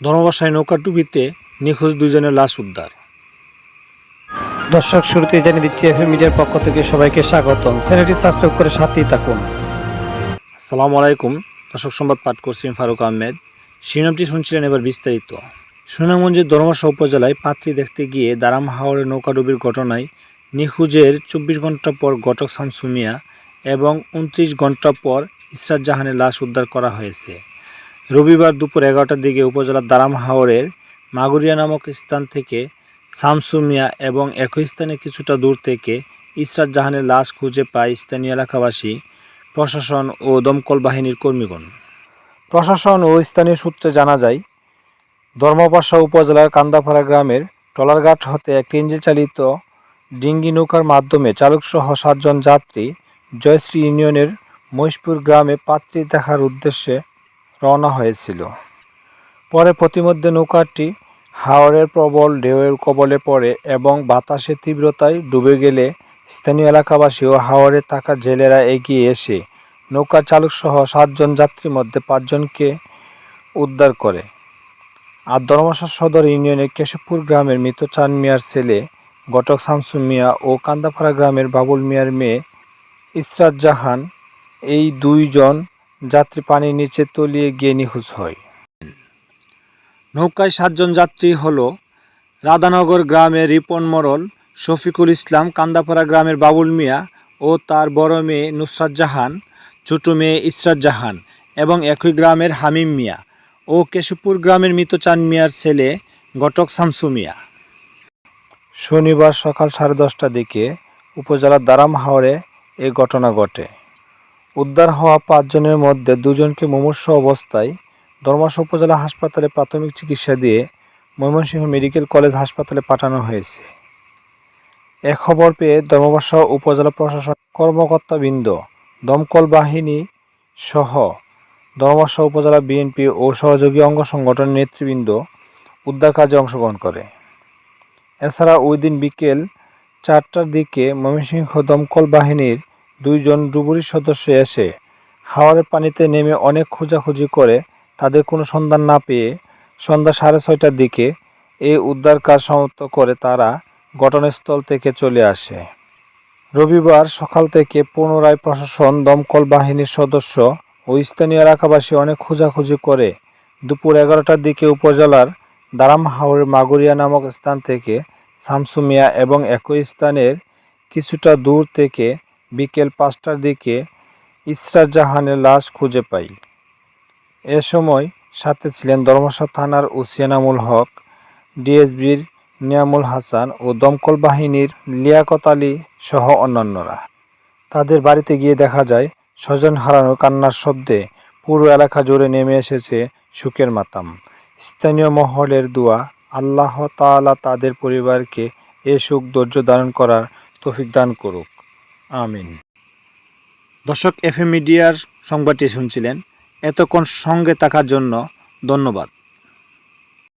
ধর্মবাসায় নৌকা টুপিতে নিখোঁজ দুজনের লাশ উদ্ধার। দর্শক শুরুতে জানিয়ে দিচ্ছি এফএম মিডিয়ার পক্ষ থেকে সবাইকে স্বাগতম। চ্যানেলটি সাবস্ক্রাইব করে সাথেই থাকুন। সালাম আলাইকুম। দর্শক সংবাদ পাঠ করছি ফারুক আহমেদ। শিরোনামটি শুনছিলেন এবার বিস্তারিত। সুনামগঞ্জের ধর্মশা উপজেলায় পাত্রী দেখতে গিয়ে দারাম হাওড়ে নৌকাডুবির ঘটনায় নিখোঁজের চব্বিশ ঘণ্টা পর ঘটক শামসুমিয়া এবং উনত্রিশ ঘণ্টা পর ইসরাত জাহানের লাশ উদ্ধার করা হয়েছে। রবিবার দুপুর এগারোটার দিকে উপজেলার দারাম হাওড়ের মাগুরিয়া নামক স্থান থেকে শামসু মিয়া এবং একই স্থানে কিছুটা দূর থেকে ইসরাত জাহানের লাশ খুঁজে পায় স্থানীয় এলাকাবাসী, প্রশাসন ও দমকল বাহিনীর কর্মীগণ। প্রশাসন ও স্থানীয় সূত্রে জানা যায়, ধর্মপাশা উপজেলার কান্দাপাড়া গ্রামের ট্রলারঘাট হতে একটি ইঞ্জিন চালিত ডিঙ্গি নৌকার মাধ্যমে চালকসহ সাতজন যাত্রী জয়শ্রী ইউনিয়নের মহিষপুর গ্রামে পাত্রী দেখার উদ্দেশ্যে হয়েছিল। পরে প্রতিমধ্যে নৌকাটি হাওরের প্রবল ঢেউয়ের কবলে পড়ে এবং বাতাসের তীব্রতায় ডুবে গেলে স্থানীয় এলাকাবাসী ও হাওরে থাকা জেলেরা এগিয়ে এসে নৌকা চালক সহ সাতজন যাত্রীর মধ্যে পাঁচজনকে উদ্ধার করে। আর ধর্মশা সদর ইউনিয়নের কেশবপুর গ্রামের মৃত চান মিয়ার ছেলে গটক শামসু মিয়া ও কান্দাপাড়া গ্রামের বাবুল মিয়ার মেয়ে ইসরাত জাহান, এই দুইজন যাত্রী পানির নিচে তলিয়ে গিয়ে নিখোঁজ হয়। নৌকায় সাতজন যাত্রী হল রাধানগর গ্রামের রিপন মরল শফিকুল ইসলাম কান্দাপাড়া গ্রামের বাবুল মিয়া ও তার বড় মেয়ে নুসরাত জাহান ছোট মেয়ে ইসরাত জাহান এবং একই গ্রামের হামিম মিয়া ও কেশবপুর গ্রামের মৃত চান মিয়ার ছেলে ঘটক শামসু মিয়া। শনিবার সকাল সাড়ে দশটার দিকে উপজেলার দারাম হাওরে এ ঘটনা ঘটে। উদ্ধার হওয়া পাঁচজনের মধ্যে দুজনকে মুমূর্ষ অবস্থায় ধর্মাস উপজেলা হাসপাতালে প্রাথমিক চিকিৎসা দিয়ে ময়মনসিংহ মেডিকেল কলেজ হাসপাতালে পাঠানো হয়েছে। এ খবর পেয়ে ধর্মবাসা উপজেলা প্রশাসন কর্মকর্তাবৃন্দ, দমকল বাহিনী সহ ধর্মবাসা উপজেলা বিএনপি ও সহযোগী অঙ্গ সংগঠনের নেতৃবৃন্দ উদ্ধার কাজে অংশগ্রহণ করে। এছাড়া ওই দিন বিকেল চারটার দিকে ময়মনসিংহ দমকল বাহিনীর দুইজন ডুবুরি সদস্য এসে হাওয়ারের পানিতে নেমে অনেক খোঁজাখুঁজি করে তাদের কোনো সন্ধান না পেয়ে সন্ধ্যা সাড়ে ছয়টার দিকে এই উদ্ধার কাজ সমাপ্ত করে তারা ঘটনাস্থল থেকে চলে আসে। রবিবার সকাল থেকে পুনরায় প্রশাসন, দমকল বাহিনীর সদস্য ও স্থানীয় এলাকাবাসী অনেক খোঁজাখুঁজি করে দুপুর এগারোটার দিকে উপজেলার দারাম হাওরের মাগুরিয়া নামক স্থান থেকে শামসু মিয়া এবং একই স্থানের কিছুটা দূর থেকে বিকেল পাঁচটার দিকে ইসরাত জাহানের লাশ খুঁজে পাই। এ সময় সাথে ছিলেন ধর্মসা থানার ওসিয়ানামুল হক, ডিএসবির নিয়ামুল হাসান ও দমকল বাহিনীর লিয়াকত আলী সহ অন্যান্যরা। তাদের বাড়িতে গিয়ে দেখা যায়, স্বজন হারানো কান্নার শব্দে পুরো এলাকা জুড়ে নেমে এসেছে সুখের মাতাম। স্থানীয় মহলের দোয়া, আল্লাহ তাআলা তাদের পরিবারকে এ সুখ ধৈর্য ধারণ করার তৌফিক দান করুক। আমিন। দর্শক এফএম মিডিয়ার সংবাদটি শুনছিলেন। এতক্ষণ সঙ্গে থাকার জন্য ধন্যবাদ।